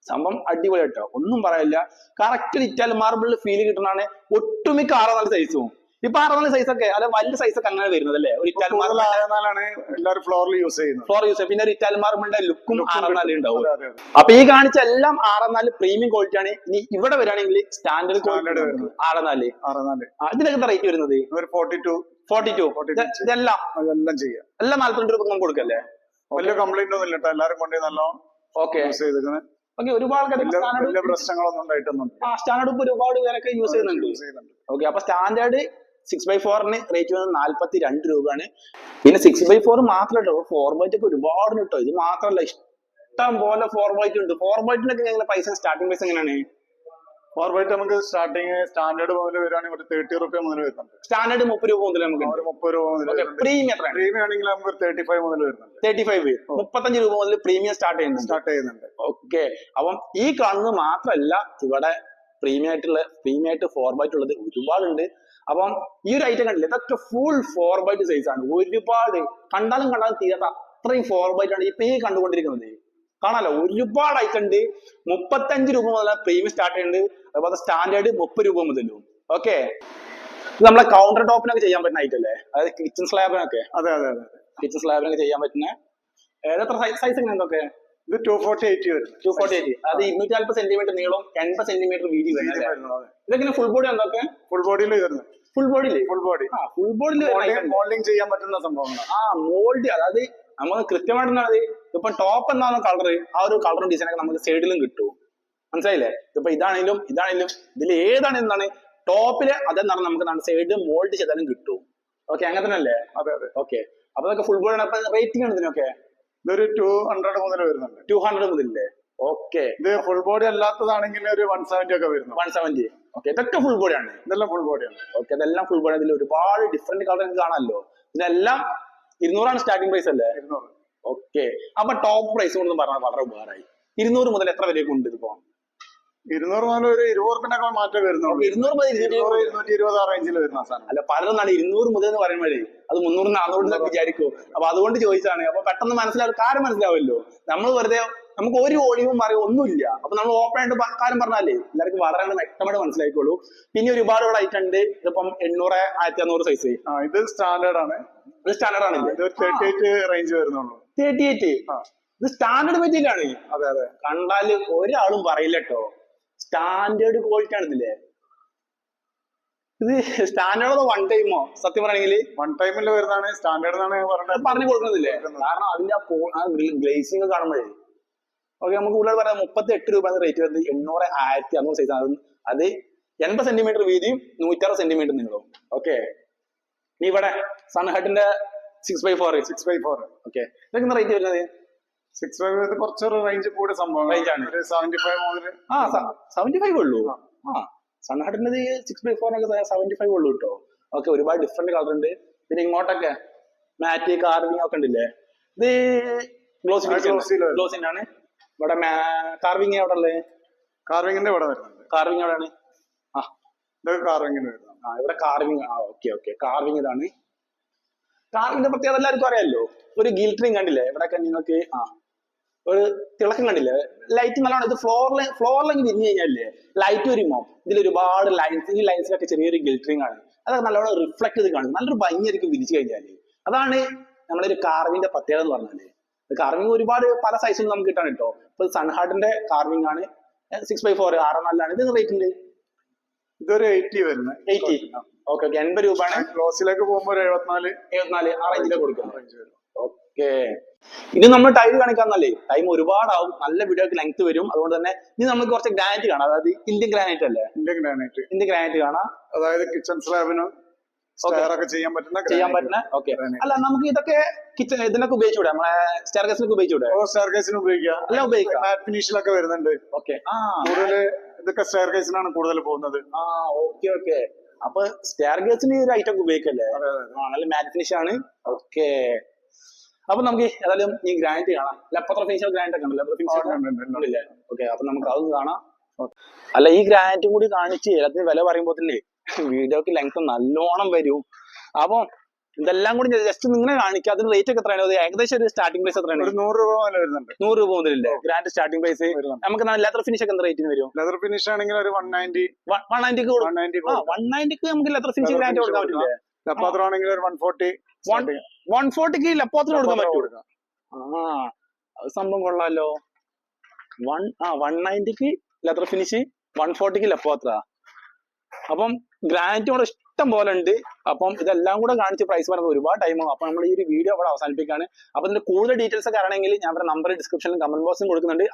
സംഭവം അടിപൊളി കേട്ടോ. ഒന്നും പറയാനില്ല കറക്റ്റ് ഇറ്റാൽ മാർബിൾ ഫീൽ കിട്ടുന്നതാണ് ഒട്ടുമിക്ക ആറ് നാല് സൈസും ഇപ്പൊ ആറ് നാല് സൈസ് ഒക്കെ അല്ല വലിയ സൈസ് ഒക്കെ അങ്ങനെ വരുന്നത് അല്ലേ? ഒരു ഇറ്റാൽ ആയതിനാലാണ് എല്ലാവരും ഫ്ലോറിൽ യൂസ് ചെയ്യുന്നത്. ഫ്ലോർ യൂസ് പിന്നെ ഒരു ഇറ്റാൽ മാർബിളിന്റെ ലുക്കും ആറ് നാല് ഉണ്ടാവും. അപ്പൊ ഈ കാണിച്ച എല്ലാം ആറ് നാല് പ്രീമിയം ക്വാളിറ്റി ആണ്. ഇനി ഇവിടെ വരാണെങ്കിൽ സ്റ്റാൻഡേർഡ് ക്വാളിറ്റി ആറോ നാല്. ആറ് നാല്. ഇതിനൊക്കെ റേറ്റ് വരുന്നത്? ഒരു ഫോർട്ടി ടു ഫോർട്ടി ടു 42 ഇതെല്ലാം. അതെല്ലാം ചെയ്യാം. എല്ലാം നാല്പത്തിരണ്ട് രൂപ കൊടുക്കല്ലേ? വലിയ കംപ്ലൈന്റ് ഒന്നും ഇല്ല എല്ലാരും കൊണ്ടുപോയി നല്ലോണം ഓക്കെ യൂസ് ചെയ്തിരിക്കുന്നത് ഓക്കെ ഒരുപാട് ആ സ്റ്റാൻഡേർഡ് ഇപ്പൊ ഒരുപാട് പേരൊക്കെ യൂസ് ചെയ്യുന്നുണ്ട്. ഓക്കെ അപ്പൊ സ്റ്റാൻഡേർഡ് സിക്സ് ബൈ ഫോറിന് റേറ്റ് വന്നത് നാല്പത്തി രണ്ട് രൂപയാണ്. പിന്നെ സിക്സ് ബൈ ഫോർ മാത്രമല്ല ഫോർ ബൈറ്റ് ഒക്കെ ഒരുപാട് കിട്ടോ ഇത് മാത്രമല്ല ഇഷ്ടം പോലെ ഫോർ ബൈറ്റ് ഉണ്ട് ഫോർ ബൈറ്റിനൊക്കെ പൈസ സ്റ്റാർട്ടിംഗ് പൈസ എങ്ങനെയാണ്? ഫോർ ബൈറ്റ് നമുക്ക് സ്റ്റാർട്ടിങ് സ്റ്റാൻഡേർഡ് മുതൽ വരുവാണെങ്കിൽ ഒരു തേർട്ടി റുപ്യ മുതൽ വരുന്നുണ്ട്. സ്റ്റാൻഡേർഡ് മുപ്പത് രൂപ മുതൽ നമുക്ക് ഒരു മുപ്പത് രൂപ മുതൽ പ്രീമിയം എത്രയാണ്? പ്രീമിയം ആണെങ്കിൽ നമുക്ക് തേർട്ടി ഫൈവ് മുതൽ വരുന്നുണ്ട്. തേർട്ടി ഫൈവ് മുപ്പത്തഞ്ച് രൂപ മുതൽ പ്രീമിയം സ്റ്റാർട്ട് ചെയ്യുന്നുണ്ട്. സ്റ്റാർട്ട് ചെയ്യുന്നുണ്ട്. ഓക്കെ അപ്പം ഈ കാണുന്നത് മാത്രമല്ല ഇവിടെ പ്രീമിയം ആയിട്ടുള്ള പ്രീമിയം ആയിട്ട് ഫോർ ബൈറ്റ് ഉള്ളത് ഒരുപാടുണ്ട്. അപ്പം ഈ ഒരു ഐറ്റം കണ്ടില്ല? ഇതൊക്കെ ഫുൾ ഫോർ ബൈറ്റ് സൈസ് ആണ്. ഒരുപാട് കണ്ടാലും കണ്ടാലും തീരാത്ത അത്രയും ഫോർ ബൈറ്റ് ആണ് ഇപ്പൊ ഈ കണ്ടുകൊണ്ടിരിക്കുന്നത്. കാണാലോ? ഒരുപാട് ഐറ്റുണ്ട് മുപ്പത്തഞ്ച് രൂപ മുതൽ പ്രീമിയം സ്റ്റാർട്ട് ചെയ്യുന്നുണ്ട്. അതുപോലെ സ്റ്റാൻഡേർഡ് മുപ്പത് രൂപ മുതലും. ഓക്കെ ഇത് നമ്മളെ കൗണ്ടർ ടോപ്പിനൊക്കെ ചെയ്യാൻ പറ്റുന്ന ഐറ്റം അല്ലേ? അതായത് കിച്ചൺ സ്ലാബിനൊക്കെ അതെ അതെ അതെ. കിച്ചൺ സ്ലാബിനൊക്കെ ചെയ്യാൻ പറ്റുന്ന. ഏതെത്ര സൈസ് എങ്ങനെ എന്തൊക്കെ ഇത് ടു ഫോർട്ടി എയ്റ്റി വരും. ടു ഫോർട്ടി എയ്റ്റ് അത് ഇരുന്നൂറ്റി നാല്പത് സെന്റിമീറ്റർ നീളം എൺപത് സെന്റിമീറ്റർ വീതി? വരുന്നത് ഇതെങ്ങനെ ഫുൾ ബോഡി എന്തൊക്കെ ഫുൾ ബോഡിയിൽ വരുന്നത്. ഫുൾ ബോഡിയിൽ ഫുൾ ബോഡി ആ ഫുൾ ബോഡിയിൽ മോൾഡിംഗ് ചെയ്യാൻ പറ്റുന്ന സംഭവമാണ് ആ മോൾഡ് അതായത് നമുക്ക് കൃത്യമായിട്ട് ഇപ്പൊ ടോപ്പ് എന്താണോ കളർ ആ ഒരു കളറും ഡിസൈനൊക്കെ നമുക്ക് സൈഡിലും കിട്ടും. മനസ്സിലായില്ലേ? ഇപ്പൊ ഇതാണെങ്കിലും ഇതാണെങ്കിലും ഇതിൽ ഏതാണ് എന്താണ്? ടോപ്പിൽ അതെന്താണ് നമുക്ക് സൈഡ് മോൾഡ് ചെയ്താലും കിട്ടും. ഓക്കെ അങ്ങനെ തന്നെ അല്ലേ? അതെ അതെ. ഓക്കെ അപ്പൊ അതൊക്കെ ഫുൾ ബോഡി അപ്പൊ റേറ്റിംഗ് ആണ് ഇതിനൊക്കെ? ഇതൊരു ടു ഹൺഡ്രഡ് മുതൽ വരുന്നുണ്ട്. ടു ഹൺഡ്രഡ് മുതലല്ലേ? ഓക്കെ ഇത് ഫുൾ ബോഡി അല്ലാത്തതാണെങ്കിൽ ഒരു വൺ സെവന്റി ഒക്കെ വരുന്നു. വൺ സെവന്റി ഓക്കെ ഇതൊക്കെ ഫുൾ ബോഡിയാണ് ഇതെല്ലാം ഫുൾ ബോഡിയാണ് ഓക്കെ ഇതെല്ലാം ഫുൾ ബോഡി അതിൽ ഒരുപാട് ഡിഫറെന്റ് കളർ കാണാമല്ലോ. ഇതെല്ലാം ഇരുന്നൂറാണ് സ്റ്റാർട്ടിംഗ് പ്രൈസ് അല്ലേ? ഇരുന്നൂറ്. ഓക്കെ അപ്പൊ ടോപ്പ് പ്രൈസ് കൊണ്ട് പറഞ്ഞാൽ വളരെ ഉപകാരമായി. ഇരുന്നൂറ് മുതൽ എത്ര വരെയൊക്കെ ഉണ്ട് ഇതിപ്പോ? ഇരുന്നൂറ് മുതൽ ഒരു ഇരുപത് മാറ്റം വരുന്നുള്ളൂ. ഇരുന്നൂറ് മുതൽ ഇരുന്നൂറ്റി ഇരുന്നൂറ് ഇരുപത്. ഇരുന്നൂറ്റി ഇരുപത് ആ റേഞ്ചിൽ വരുന്ന സാധനം. അല്ല പലരും നാളെ ഇരുന്നൂറ് മുതൽ എന്ന് പറയുമ്പോഴേ അത് മുന്നൂറ് നാനൂറ് എന്നൊക്കെ വിചാരിക്കും. അപ്പൊ അതുകൊണ്ട് ചോദിച്ചാണ് അപ്പൊ പെട്ടെന്ന് മനസ്സിലാവും കാര്യം മനസ്സിലാവുമല്ലോ നമ്മൾ വെറുതെ നമുക്ക് ഒരു ഒളിവും പറയും ഒന്നുമില്ല. അപ്പൊ നമ്മൾ ഓപ്പൺ ആയിട്ട് കാര്യം പറഞ്ഞാലേ എല്ലാവർക്കും വളരെ വ്യക്തമായിട്ട് മനസ്സിലായിക്കോളൂ. പിന്നെ ഒരുപാട് ഐറ്റം ഉണ്ട്. ഇതിപ്പം എണ്ണൂറ് ആയിരത്തി അഞ്ഞൂറ് സൈസ് ഇത് സ്റ്റാൻഡേർഡ് ആണ്. ഇത് സ്റ്റാൻഡേർഡ് ആണ് ഇത് തേർട്ടി എയ്റ്റ് റേഞ്ച് വരുന്നുള്ളൂ. തേർട്ടി എയ്റ്റ് ഇത് സ്റ്റാൻഡേർഡ് മെറ്റീരിയൽ ആണ്. അതെ അതെ. കണ്ടാൽ ഒരാളും പറയില്ല കേട്ടോ സ്റ്റാൻഡേർഡ് ക്വാളിറ്റി ആണ് ഇതില്ലേ ഇത് സ്റ്റാൻഡേർഡ് വൺ ടൈമോ സത്യം പറയണെങ്കിൽ വൺ ടൈമിൽ വരുന്നതാണ് സ്റ്റാൻഡേർഡ് എന്നാണ് പറഞ്ഞത്. പറഞ്ഞു കൊടുക്കുന്നില്ലേ കാരണം അതിന്റെ ആ ഗ്ലേസിംഗ് കാണുമ്പോഴേ. ഓക്കെ നമുക്ക് കൂടുതൽ പറയാം മുപ്പത്തി എട്ട് രൂപ റേറ്റ് വരുന്നത് എണ്ണൂറ് ആയിരത്തി അറുന്നൂറ് സൈസ് ആണ്. അത് എൺപത് സെന്റിമീറ്റർ വീതിയും നൂറ്റാറ് സെന്റിമീറ്റർ നീളവും. ഓക്കെ. ഇനി ഇവിടെ സൺഹട്ടിന്റെ six by four six by four okay ഇതൊക്കെ റേറ്റ് വരുന്നത്? സിക്സ് ബൈ ഫോർ കുറച്ചൊരു റേഞ്ച് കൂടെ സംഭവം റേഞ്ചാണ് ആണ്. സെവന്റി ഫൈവ് മുതൽ ആ സെവന്റി ഫൈവ് ഉള്ളൂ. ആ. സൺഹാർട്ടിന്റെ സിക്സ് ബൈ ഫോറിനൊക്കെ സെവന്റി ഫൈവ് ഉള്ളൂ കേട്ടോ ഓക്കെ ഒരുപാട് ഡിഫറെന്റ് കളർ ഉണ്ട്. പിന്നെ ഇങ്ങോട്ടൊക്കെ മാറ്റി കാർവിംഗ് ഒക്കെ ഉണ്ടല്ലേ? ഇത് ഗ്ലോസ്. ഗ്ലോസിന്റെ ആണ് ഇവിടെ കാർവിംഗ് എവിടെ ഉള്ളത് കാർവിംഗിന്റെ ഇവിടെ വരുന്നുണ്ട് കാർവിംഗ് എവിടെയാണ്? ആ. ഇതൊക്കെ കാർവിംഗിന് വരുന്നത്. ആ ഇവിടെ കാർവിംഗ് ആ ഓക്കെ ഓക്കെ കാർവിംഗ് ഇതാണ്. കാർവിംഗിന്റെ പ്രത്യേകത എല്ലാവർക്കും അറിയാലോ. ഒരു ഗിൽറ്ററിങ് കണ്ടില്ലേ? ഇവിടെയൊക്കെ നിങ്ങൾക്ക് ആ ഒരു തിളക്കം കണ്ടില്ലേ? ലൈറ്റ് നല്ലോണം ഇത് ഫ്ലോറിൽ ഫ്ലോറിലേക്ക് വിരിഞ്ഞു കഴിഞ്ഞാലേ ലൈറ്റ് വരുമ്പോ ഇതിൽ ഒരുപാട് ലൈൻസ് ഈ ലൈൻസിലൊക്കെ ചെറിയൊരു ഗിൽറ്ററിങ് ആണ്. അതൊക്കെ നല്ലോണം റിഫ്ലക്ട് ചെയ്ത് കാണും. നല്ലൊരു ഭംഗിയായിരിക്കും വിരിച്ചു കഴിഞ്ഞാൽ. അതാണ് നമ്മളൊരു കാർവിന്റെ പ്രത്യേകത എന്ന് പറഞ്ഞാൽ. കാർവിംഗ് ഒരുപാട് പല സൈസിലും നമുക്ക് കിട്ടാൻ കേട്ടോ. ഇപ്പൊ സൺഹാർട്ടിന്റെ കാർവിംഗ് ആണ്. സിക്സ് ബൈ ഫോർ ആറ് നാലാണ് ഇത് റേറ്റ് ഉണ്ട്? ഇതൊരു എയ്റ്റി വരുന്നത്. Eighty okay okay. എൺപത് രൂപയാണ്. ക്ലോസിലേക്ക് പോകുമ്പോൾ ഒരു എഴുപത്തിനാല്. എഴുപത്തിനാല് ആ റേഞ്ചിലേക്ക് കൊടുക്കാം. ഓക്കെ. ഇനി നമ്മൾ ടൈം കാണിക്കാന്നല്ലേ ടൈം ഒരുപാടാവും. നല്ല വീഡിയോക്ക് ലെങ്ത് വരും. അതുകൊണ്ട് തന്നെ ഇനി നമുക്ക് കുറച്ച് ഗ്രാനൈറ്റ് കാണാം. അതായത് ഇന്ത്യൻ ഗ്രാനൈറ്റ് അല്ലേ? ഇന്ത്യൻ ഗ്രാനൈറ്റ് ഇന്ത്യൻ ഗ്രാനൈറ്റ് കാണാം. അതായത് കിച്ചൺ സ്ലാബിനും ചെയ്യാൻ പറ്റുന്ന ചെയ്യാൻ പറ്റുന്ന ഓക്കെ അല്ല നമുക്ക് ഇതൊക്കെ കിച്ചൺ ഇതിനൊക്കെ ഉപയോഗിച്ചൂടെ? നമ്മളെ സ്റ്റെയർഗസിനൊക്കെ ഉപയോഗിച്ചൂടെ? ഓ സ്റ്റെയർ കേസിന് ഉപയോഗിക്കാം. അല്ല ഉപയോഗിക്കാം. മാറ്റ് ഫിനിഷിലൊക്കെ വരുന്നുണ്ട്. ഓക്കെ കൂടുതൽ ഇതൊക്കെ സ്റ്റെയർ കേസിനാണ് കൂടുതൽ പോകുന്നത്. ആ ഓക്കെ ഓക്കെ അപ്പൊ സ്റ്റെയർ ഗേസിന് ഒരു ഐറ്റം ഒക്കെ ഉപയോഗിക്കല്ലേ? അതെ, അതെ. നല്ല മാറ്റ് ഫിനിഷ് ആണ്. ഓക്കെ അപ്പൊ നമുക്ക് ഏതായാലും ഈ ഗ്രാൻഡ് കാണാം ലെപ്പത്ര ഫിനിഷ് ഗ്രാനൈറ്റ് ഒക്കെ ഉണ്ടല്ലോ. ഫിനിഷ്. ഓക്കെ അപ്പൊ നമുക്ക് അതൊന്ന് കാണാം. അല്ല ഈ ഗ്രാൻഡും കൂടി കാണിച്ച് എല്ലാത്തിനും വില പറയുമ്പോഴത്തല്ലേ വീഡിയോക്ക് ലെങ്ത് നല്ലോണം വരും. അപ്പൊ ഇതെല്ലാം കൂടി ജസ്റ്റ് നിങ്ങളെ കാണിക്കുക അതിന് റേറ്റ് ഒക്കെ എത്രയാണ്? ഏകദേശം ഒരു സ്റ്റാർട്ടിംഗ് പ്രൈസ് എത്രയാണ്? ഒരു നൂറ് രൂപ വരുന്നുണ്ട്. നൂറ് രൂപ മുതലല്ലേ ഗ്രാൻഡ് സ്റ്റാർട്ടിംഗ് പ്രൈസ്. നമുക്ക് ലെതർ ഫിനിഷ് ഒക്കെ എന്താ റേറ്റിന് വരും? ലെതർ ഫിനിഷ് ആണെങ്കിൽ ഒരു വൺ നയന്റി വൺ നയന്റിക്ക് വൺ നയന്റിക്ക് നമുക്ക് ലെതർ ഫിനിഷ് ഗ്രാൻഡ് കൊടുക്കാൻ പറ്റില്ലേ? ലപ്പാത്രം ആണെങ്കിൽ ഒരു വൺ ഫോർട്ടി വൺ ഫോർട്ടിക്ക് ലപ്പാത്രം കൊടുക്കാൻ പറ്റും ആ അത് സംഭവം കൊള്ളാലോ. വൺ ആ വൺ നയന്റിക്ക് ലെതർ ഫിനിഷ് വൺ ഫോർട്ടിക്ക് ലപ്പാത്ര അപ്പം ഗ്രാനൈറ്റ് കൂടെ ഇഷ്ടം പോലെ ഉണ്ട് അപ്പം ഇതെല്ലാം കൂടെ കാണിച്ച് പ്രൈസ് പറയുന്നത് ഒരുപാട് ടൈം ആകും അപ്പൊ നമ്മൾ ഈ ഒരു വീഡിയോ അവിടെ അവസാനിപ്പിക്കുകയാണ് അപ്പൊ ഇതിന്റെ കൂടുതൽ ഡീറ്റെയിൽസ് ഒക്കെ അറിയണമെങ്കിൽ ഞാൻ നമ്പർ ഡിസ്ക്രിപ്ഷനിലും കമന്റ് ബോക്സിലും കൊടുക്കുന്നുണ്ട്.